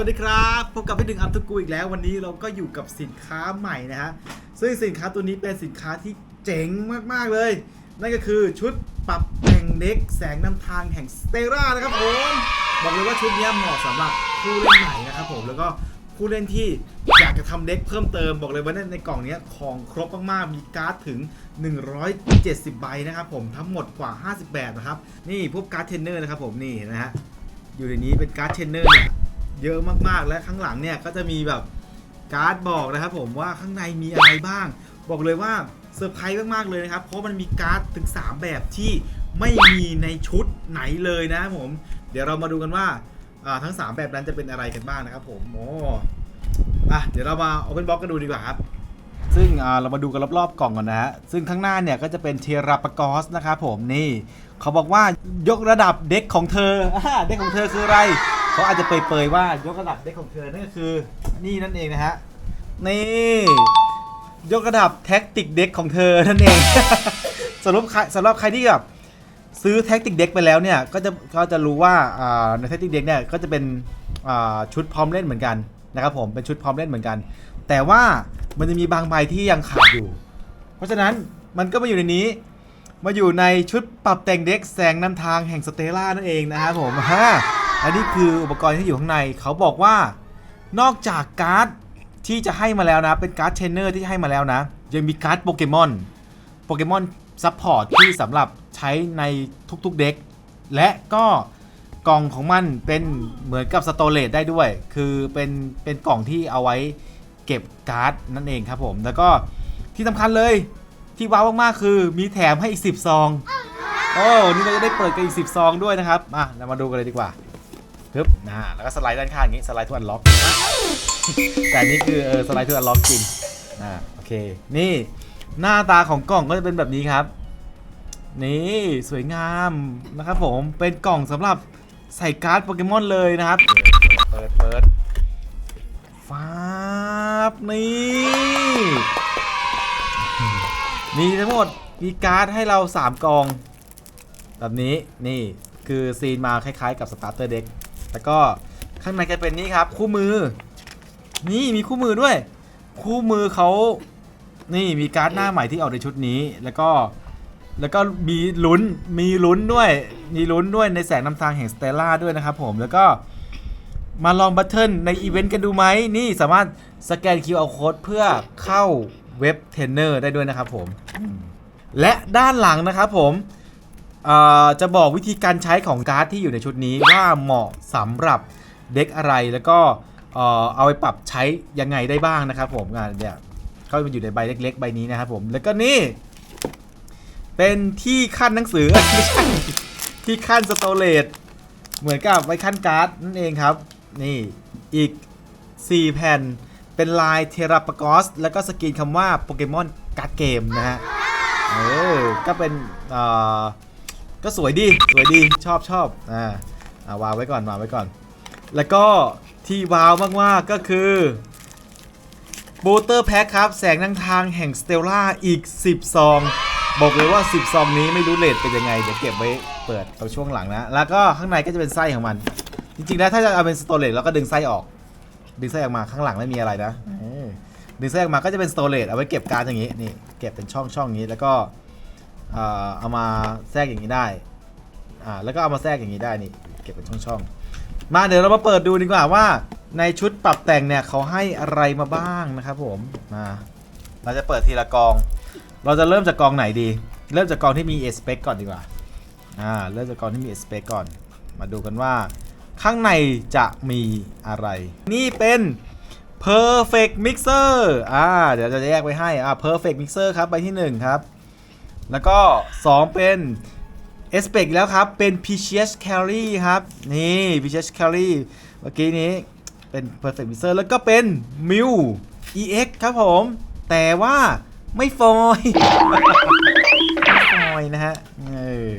วัสดีครับพบกับพี่ดึงอัมทุกูอีกแล้ววันนี้เราก็อยู่กับสินค้าใหม่นะฮะซึ่งสินค้าตัวนี้เป็นสินค้าที่เจ๋งมากๆเลย นั่นก็คือชุดปรับแต่งเด็กแสงนำทางแห่งสเตรานะครับผมบอกเลยว่าชุดนี้เหมาะสำหรับผู้เล่นใหม่นะครับผมแล้วก็ผู้เล่นที่อยากจะทำเด็กเพิ่มเติมบอกเลยว่าในกล่องนี้ของครบมากๆมีการ์ดถึง 170 ใบนะครับผมทั้งหมดกว่า 50แบบนะครับนี่พวกการ์ดเทรนเนอร์นะครับผมนี่นะฮะอยู่ในนี้เป็นการ์ดเทรนเนอร์เนี่ย เยอะมากๆ และข้างหลังเนี่ยก็จะมีแบบการ์ดบอกนะครับผมว่าข้างในมีอะไรบ้าง บอกเลยว่าเซอร์ไพรส์มากๆเลยนะครับ เพราะมันมีการ์ดถึง 3 แบบที่ไม่มีในชุดไหนเลยนะครับผม เดี๋ยวเรามาดูกันว่าทั้ง 3 แบบนั้นจะเป็นอะไรกันบ้างนะครับผมโอ้อะเดี๋ยวเรามาเอาเป็นบล็อกกันดูดีกว่าครับซึ่งอ่าเรามาดูกันรอบๆกล่องก่อนนะฮะ ซึ่งข้างหน้าเนี่ยก็จะเป็นเทราปากอสนะครับผมนี่ เขาบอกว่ายกระดับเด็กของเธออเด็กของเธอคืออะไร เขาอาจจะเปยๆว่ายกระดับเด็กของเธอนั่นก็คือนี่นั่นเองนะฮะนี่ยกระดับแท็กติกเด็กของเธอนั่นเอง สำหรับใครสำหรับใครที่แบบซื้อแท็กติกเด็กไปแล้วเนี่ยก็จะก็จะรู้ว่าอ่าในแท็กติกเด็กเนี่ยก็จะเป็นอ่าชุดพร้อมเล่นเหมือนกันนะครับผมเป็นชุดพร้อมเล่นเหมือนกัน แต่ว่ามันจะมีบางใบที่ยังขาดอยู่ เพราะฉะนั้นมันก็มาอยู่ในนี้ มาอยู่ในชุดปรับแต่งเด็กแสงนำทางแห่งสเตล่านั่นเองนะครับผมฮะ อันนี้คืออุปกรณ์ที่อยู่ข้างใน เขาบอกว่านอกจากการ์ดที่จะให้มาแล้วนะ เป็นการ์ดเทรนเนอร์ที่ให้มาแล้วนะ ยังมีการ์ดโปเกมอน โปเกมอนซัพพอร์ตที่สำหรับใช้ในทุกๆเด็ก และก็กล่องของมันเป็นเหมือนกับสโตเลตได้ด้วย คือเป็นเป็นกล่องที่เอาไว้เก็บการ์ดนั่นเองครับผม แล้วก็ที่สำคัญเลยที่ว้าวมากๆคือมีแถมให้อีก 10 ซอง โอ้ นี่เราจะได้เปิดกันอีก 10 ซองด้วยนะครับอะเรามาดูกันเลยดีกว่า ปึ๊บนะแล้วก็สไลด์ด้านข้างอย่างนี้สไลด์ทุกอันล็อก แต่นี่คือเออสไลด์ทุกอันล็อกจริงอ่าโอเค นี่หน้าตาของกล่องก็จะเป็นแบบนี้ครับ นี่สวยงามนะครับผมเป็นกล่องสำหรับใส่การ์ดโปเกมอนเลยนะครับ เปิดเปิดฟ้าบนี่มีทั้งหมดมีการ์ดให้เรา 3 กอง แบบนี้นี่คือซีนมาคล้ายๆกับสตาร์เตอร์เด็ก แล้วก็ข้างในก็เป็นนี่ครับ คู่มือ นี่มีคู่มือด้วย คู่มือเขานี่มีการ์ดหน้าใหม่ที่ออกในชุดนี้ แล้วก็แล้วก็มีลุ้นมีลุ้นด้วย มีลุ้นด้วยในแสงนำทางแห่งสเตลล่าด้วยนะครับผมแล้วก็มาลองบัตเทิลในอีเวนต์กันดูไหมนี่สามารถสแกน QR Code เพื่อเข้าเว็บเทรนเนอร์ได้ด้วยนะครับผม และด้านหลังนะครับผม จะบอกวิธีการใช้ของการ์ดที่อยู่ในชุดนี้ว่าเหมาะสำหรับเด็กอะไรแล้วก็เอาไปปรับใช้ยังไงได้บ้างนะครับผมอ่าเนี่ยเข้าไปอยู่ในใบเล็ก ๆ ใบนี้นะครับผมแล้วก็นี่ เป็นที่ขั้นหนังสือไม่ใช่ที่ขั้นสโตเลตเหมือนกับไว้ขั้นการ์ดนั่นเองครับ นี่อีก 4 แผ่น เป็นลายเทราปากอส แล้วก็สกรีนคำว่าโปเกมอนการ์ดเกมนะฮะเออก็เป็นอ่อ ก็สวยดีสวยดีชอบชอบอ่าอ่าวางไว้ก่อนวางไว้ก่อน แล้วก็ที่ว้าวมากๆก็คือบูเตอร์แพ็คครับ แสงนำทางแห่งสเตลล่าอีก 10 ซอง บอกเลยว่า 10 ซองนี้ไม่รู้เลทเป็นยังไง เดี๋ยวเก็บไว้เปิดเอาช่วงหลังนะ แล้วก็ข้างในก็จะเป็นไส้ของมัน จริงๆ แล้วถ้าจะเอาเป็นสโตเลตเราก็ดึงไส้ออก ดึงไส้ออกมาข้างหลังไม่มีอะไรนะดึงไส้ออกมาก็จะเป็นสโตเลตเอาไว้เก็บการ์ดอย่างนี้นี่เก็บเป็นช่องช่องนี้แล้วก็ เอ่อเอามาแทรกอย่างนี้ได้อ่าแล้วก็เอามาแทรกอย่างนี้ได้นี่เก็บเป็นช่องช่องๆ มาเดี๋ยวเรามาเปิดดูดีกว่าว่า ในชุดปรับแต่งเนี่ยเขาให้อะไรมาบ้างนะครับผมมาเราจะเปิดทีละกอง เราจะเริ่มจากกองไหนดี เริ่มจากกองที่มีเอสเปก่อนดีกว่าอ่าเริ่มจากกองที่มีเอสเปก่อน มาดูกันว่า ข้างในจะมีอะไร นี่เป็น perfect mixer อ่าเดี๋ยวจะแยกไว้ให้อ่า perfect mixer ครับใบที่ 1 ครับ แล้วก็ 2 เป็น a s p e c แล้วครับ เป็น peaches carry ครับ นี่ peaches carry เมื่อกี้นี้เป็น perfect mixer แล้วก็เป็น mew ex ครับผม แต่ว่าไม่ฟอยไม่ฟอยนะฮะเออ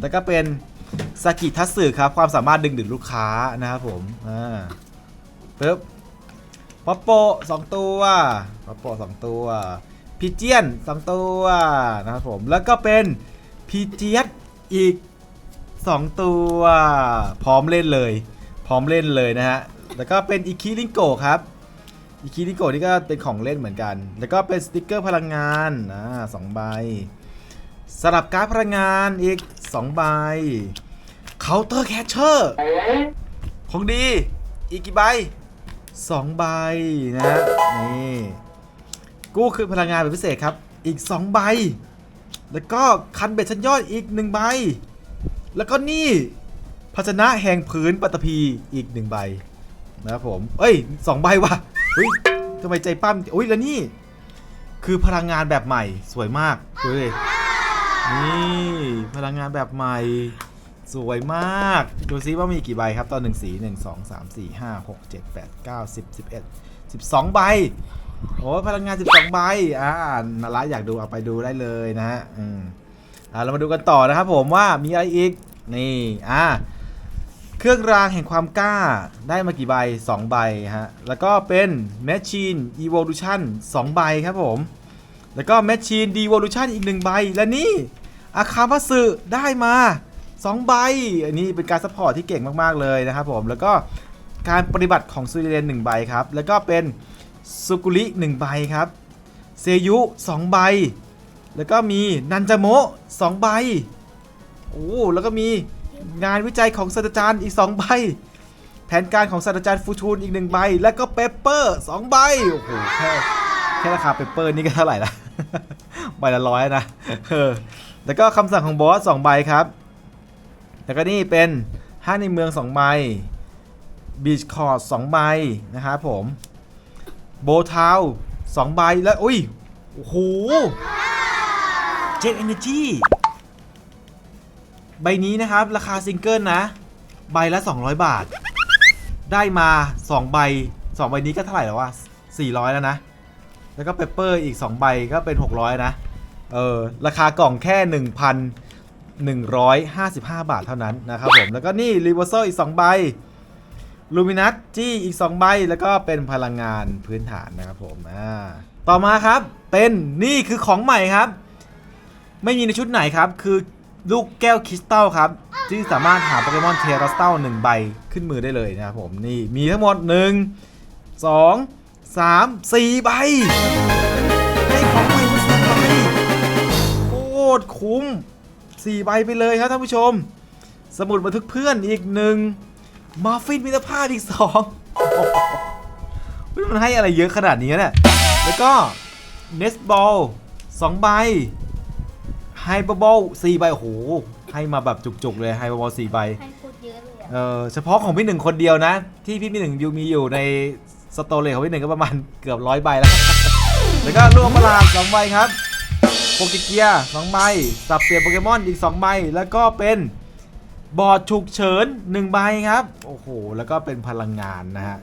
แล้วก็เป็นสกิทัสสึครับ ความสามารถดึงดูดลูกค้านะครับผม อ่าปึ๊บป๊อปโปสองตัวป๊อปโปสองตัว พีเจียนสองตัวนะครับผมแล้วก็เป็นพีเจียสอีก 2 ตัว พร้อมเล่นเลย พร้อมเล่นเลยนะฮะแล้วก็เป็นอิคิลิงโกครับอิคิลิงโกนี่ก็เป็นของเล่นเหมือนกัน แล้วก็เป็นสติกเกอร์พลังงานอ่าสองใบสลับการ์ดพลังงานอีก 2 ใบเคาน์เตอร์แคชเชอร์ของดีอีกกี่ใบ2ใบนะฮะนี่ กู้คือพลังงานเป็นพิเศษครับ อีก 2 ใบ แล้วก็คันเบ็ดชั้นยอดอีก 1 ใบ แล้วก็นี่ภาชนะแห่งพื้นปัตตภีอีก 1 ใบนะครับผม เอ้ย 2 ใบว่ะเฮ้ยทำไมใจปั้มอุ้ยแล้วนี่ คือพลังงานแบบใหม่สวยมากดูดินี่พลังงานแบบใหม่สวยมาก ดูซิว่ามีกี่ใบครับตอนหนึ่งสีหนึ่งสองสามสี่ห้าหกเจ็ดแปดเก้าสิบสิบเอ็ดสิบสองใบ โอ้พลังงาน 12 ใบ อ่านาระอยากดูเอาไปดูได้เลยนะฮะ อืม อ่า เรามาดูกันต่อนะครับผมว่ามีอะไรอีก นี่ อ่า เครื่องรางแห่งความกล้าได้มากี่ใบ 2 ใบฮะ แล้วก็เป็น Machine Evolution 2 ใบครับผม แล้วก็ Machine Devolution อีก 1 ใบ และนี่อาคาพัสึได้มา 2 ใบ อันนี้เป็นการซัพพอร์ตที่เก่งมาก ๆ เลยนะครับผม แล้วก็การปฏิบัติของซูริเรน1ใบครับ แล้วก็เป็น สุกุริ1ใบครับ เซยุ 2 ใบ แล้วก็มีนันจโมะ2ใบ โอ้ แล้วก็มีงานวิจัยของศาสตราจารย์อีก 2 ใบ แผนการของศาสตราจารย์ฟูทูนอีก 1 ใบ แล้วก็เปเปอร์ 2 ใบ โอ้โห แค่แค่ราคาเปเปอร์นี่ก็เท่าไหร่ละใบละร้อยนะ เออ แล้วก็คำสั่งของบอส2ใบครับ แล้วก็นี่เป็นห้าในเมือง2ใบบีชคอร์ด2ใบนะครับผม โบทาวสองใบแล้วอุ้ย โอ้โห เจ็ตเอเนจีใบนี้นะครับ ราคาซิงเกิลนะ ใบละ 200 บาท ได้มา 2 ใบ 2 ใบนี้ก็เท่าไหร่แล้ววะ400 แล้วนะ แล้วก็เปเปอร์อีก 2 ใบก็เป็น 600 นะ เออ ราคากล่องแค่ 1,155 บาทเท่านั้นนะครับผม แล้วก็นี่รีเวอร์ซอีก 2 ใบ ลูมินัสจี้อีก 2 ใบ แล้วก็เป็นพลังงานพื้นฐานนะครับผมอ่าต่อมาครับเป็นนี่คือของใหม่ครับ ไม่มีในชุดไหนครับ คือลูกแก้วคริสตัลครับ ที่สามารถหาโปเกมอนเทรัสตัลหนึ่งใบขึ้นมือได้เลยนะครับผมนี่มีทั้งหมด 1 2 3 4 ใบได้ของใหม่สใบโคตรคุ้ม 4 ใบไปเลยครับท่านผู้ชม สมุดบันทึกเพื่อนอีกหนึ่ง มาฟินมิตรภาพอีกสองเฮ้ยมันให้อะไรเยอะขนาดนี้เนี่ย แล้วก็เนสบอลสองใบไฮเปอร์บอลสี่ใบ โอ้โห ให้มาแบบจุกๆเลยไฮเปอร์บอลสี่ใบ ให้พูดเยอะเลยอะเออเฉพาะของพี่หนึ่งคนเดียวนะ ที่พี่พี่หนึ่งอยู่มีอยู่ในสโตเลของพี่หนึ่งก็ประมาณเกือบร้อยใบแล้ว แล้วก็ลูกประหลาดสองใบครับ โปเกเกียสองใบ สับเปลี่ยนโปเกมอนอีกสองใบ แล้วก็เป็น บอร์ดฉุกเฉินหนึ่งใบครับ โอ้โห แล้วก็เป็นพลังงานนะฮะ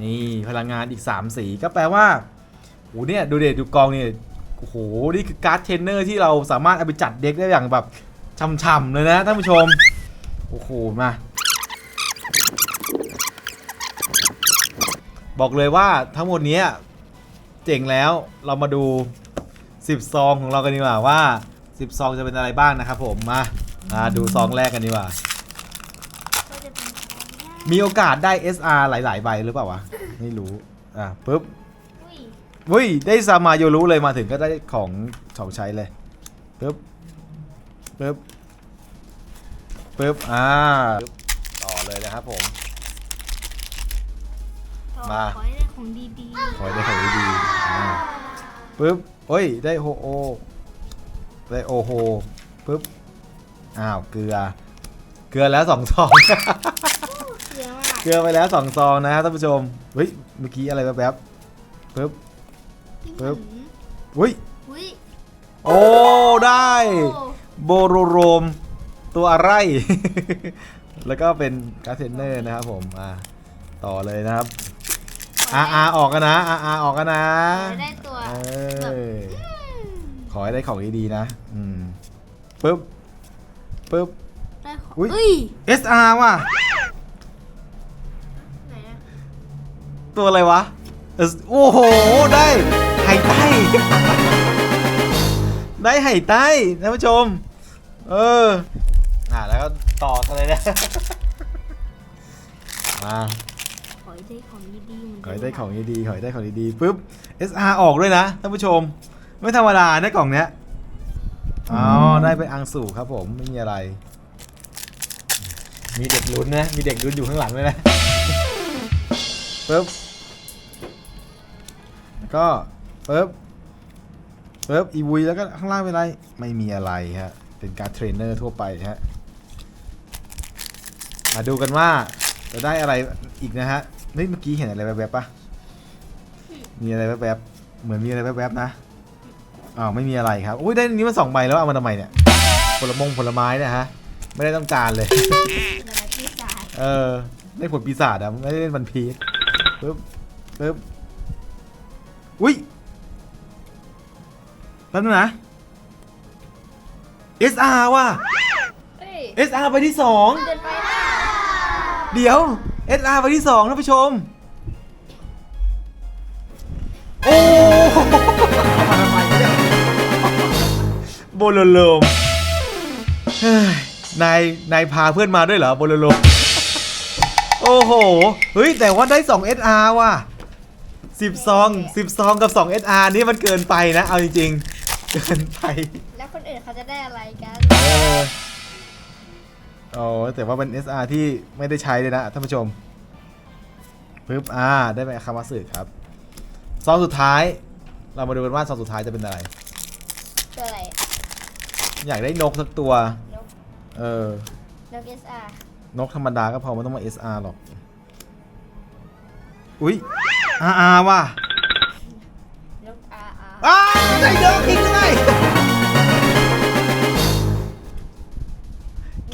นี่พลังงานอีก 3 สีก็แปลว่าโอ้เนี่ยดูเด็ดดูกองเนี่ยโอ้โห นี่คือการ์ดเทรนเนอร์ที่เราสามารถเอาไปจัดเด็กได้อย่างแบบช่ำๆเลยนะท่านผู้ชม โอ้โห มา บอกเลยว่าทั้งหมดนี้เจ๋งแล้วเรามาดู 10 ซองของเรากันดีกว่าว่า 10 ซองจะเป็นอะไรบ้างนะครับผมมา มาดูซองแรกกันดีกว่า ก็จะเป็นของยากมีโอกาสได้ SR หลาย ๆ ใบหรือเปล่าวะ ไม่รู้ อะปุ๊บอุ้ยวุ้ย ได้ซามาโยรู้เลยมาถึงก็ได้ของของใช้เลยปุ๊บปุ๊บปุ๊บอ่าปึ๊บต่อเลยนะครับผมขอมา ขอให้ได้ของดีขอให้ได้ของดีๆอ่าปุ๊บเฮ้ย ได้โฮโอ ได้โอโฮปุ๊บ อ้าวเกลือ เกลือแล้วสองซองๆเยอะมากเกลือไปแล้วสองซองนะครับท่านผู้ชมเฮ้ยเมื่อกี้อะไรแป๊บๆปุ๊บ ปึ๊บอุ้ยอุ้ยโอ้ได้โอ้โบโรโรมตัวอะไร แล้วก็เป็นการ์ดเทรนเนอร์นะครับผมอ่าต่อเลยนะครับขออาให้อาออกกันนะอาอาออกกันนะขอให้ได้ตัวเอแบบอขอให้ได้ของดีๆนะ อืมปึ๊บ ปึ๊บ ได้ของอุ๊ย เอ้ย SR ว่ะ ไหนอะตัวอะไรวะเออโอ้โห ได้ไห่ใต้ ได้ไห่ใต้ท่านผู้ชม เออ อ่าแล้วก็ต่อกันเลยนะ มาขอให้ได้ของดีๆเหมือนขกัอให้ได้ของดีๆขอให้ได้ของดีๆปุ๊บ SR ออกด้วยนะท่านผู้ชม ไม่ธรรมดานะกล่องเนี้ยอ๋อ ได้เป็นอังสู่ครับผมไม่มีอะไร มีเด็กลุ้นนะ มีเด็กลุ้นอยู่ข้างหลังด้วยนะปุ๊บแล้วก็ปุ๊บปุ๊บอีวุยแล้วก็ข้างล่างเป็นอะไร ไม่มีอะไรฮะ เป็นการดเทรนเนอร์ทั่วไปฮะ มาดูกันว่าจะได้อะไรอีกนะฮะเฮ้ยเมื่อกี้เห็นอะไรแวบๆปะมีอะไรแวบๆเหมือนมีอะไรแวบๆนะ อ้าวไม่มีอะไรครับอุ้ยได้อันนี้มาสองใบแล้วเอามาทำไมเนี่ยผลมงผลไม้เนี่ยฮะไม่ได้ต้องการเลยอะไรที่สายเออได้ผลปีศาจอะไม่ได้เล่นวันพีชปึ๊บปึ๊บอุ้ยแป๊บนึงนะ SR ว่ะ เฮ้ย SR ไปที่สอง เดินไปได้เดี๋ยว SR ไปที่สองท่านผู้ชม โบโลโลมเฮ้ยนายนายพาเพื่อนมาด้วยเหรอโบโลโลมโอ้โห เฮ้ย แต่ว่าได้ 2 SR ว่ะ10ซอง10ซองกับ 2 SR นี่มันเกินไปนะ เอาจริงๆ เกินไป แล้วคนอื่นเขาจะได้อะไรกันเออโอ้แต่ว่าเป็น SR ที่ไม่ได้ใช้เลยนะท่านผู้ชมปึ๊บอ่า ได้ไปคามาสึครับ ซองสุดท้าย เรามาดูกันว่าซองสุดท้ายจะเป็นอะไรตัวอะไร อยากได้นกสักตัว นกเออ นก SR นกธรรมดาก็พอไม่ต้องมา SR หรอก อุ๊ย RR ว่ะนก RR อ้าวได้นกอีกได้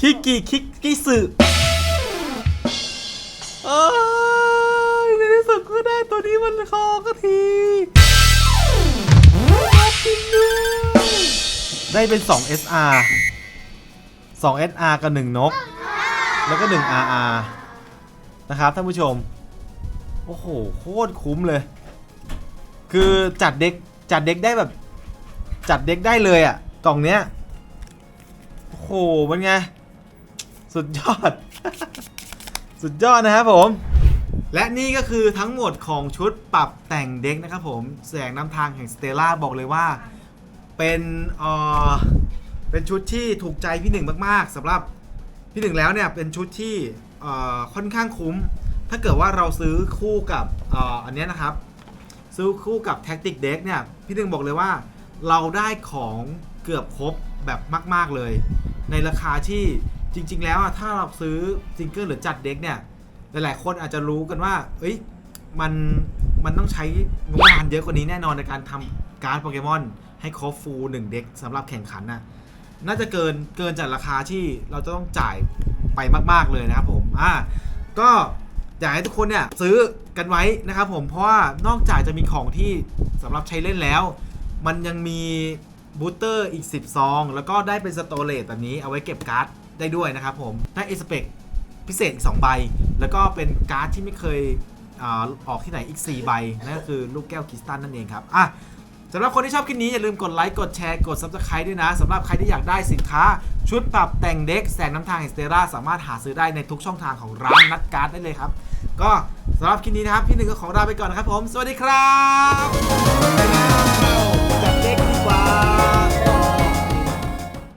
คิกกี้คิกกี้สึเอ้ยในที่สุดก็ได้ตัวนี้มันคอก็ที ได้เป็น 2 SR 2 SR กับ 1 นก แล้วก็ 1 RR นะครับท่านผู้ชม โอ้โห โคตรคุ้มเลย คือจัดเด็กจัดเด็กได้แบบ จัดเด็กได้เลยอะ่ะ กล่องเนี้ย โอ้โห มันไง สุดยอด สุดยอดนะครับผมและนี่ก็คือทั้งหมดของชุดปรับแต่งเด็กนะครับผม แสงนำทางแห่งสเตล่าบอกเลยว่า เป็นเอ่อเป็นชุดที่ถูกใจพี่หนึ่งมากๆสำหรับพี่หนึ่งแล้วเนี่ยเป็นชุดที่เอ่อค่อนข้างคุ้ม ถ้าเกิดว่าเราซื้อคู่กับเอ่ออันเนี้ยนะครับ ซื้อคู่กับ Tactic Deck เนี่ยพี่หนึ่งบอกเลยว่า เราได้ของเกือบครบแบบมาก ๆเลย ในราคาที่จริง ๆ แล้วอะถ้าเราซื้อซิงเกิลหรือจัดเด็กเนี่ยหลายๆคนอาจจะรู้กันว่า เอ้ยมันมันต้องใช้งบประมาณเยอะกว่านี้แน่นอนในการทำการ์ดโปเกมอน ให้ครบฟูลหนึ่งเด็กสำหรับแข่งขันน่ะน่าจะเกินเกินจากราคาที่เราจะต้องจ่ายไปมาก ๆ เลยนะครับผมอ่าก็อยากให้ทุกคนเนี่ยซื้อกันไว้นะครับผมเพราะว่านอกจากจะมีของที่สำหรับใช้เล่นแล้ว มันยังมีบูสเตอร์อีก 10 ซอง แล้วก็ได้เป็นสโตรเลตแบบนี้เอาไว้เก็บการ์ดได้ด้วยนะครับผมได้เอสเปกพิเศษอีก 2 ใบ แล้วก็เป็นการ์ดที่ไม่เคยอออกที่ไหนอีก 4 ใบนั่นก็คือลูกแก้วคริสตัลนั่นเองครับอะ สำหรับคนที่ชอบคลิปนี้อย่าลืมกดไลค์ กดแชร์ กด Subscribe ด้วยนะสำหรับใครที่อยากได้สินค้า ชุดปรับแต่งเด็กแสงน้ำทางเฮสเตราสามารถหาซื้อได้ในทุกช่องทางของร้านนัดการ์ดได้เลยครับ ก็สำหรับคลิปนี้นะครับ พี่หนึ่งก็ขอลาไปก่อนนะครับผม สวัสดีครับ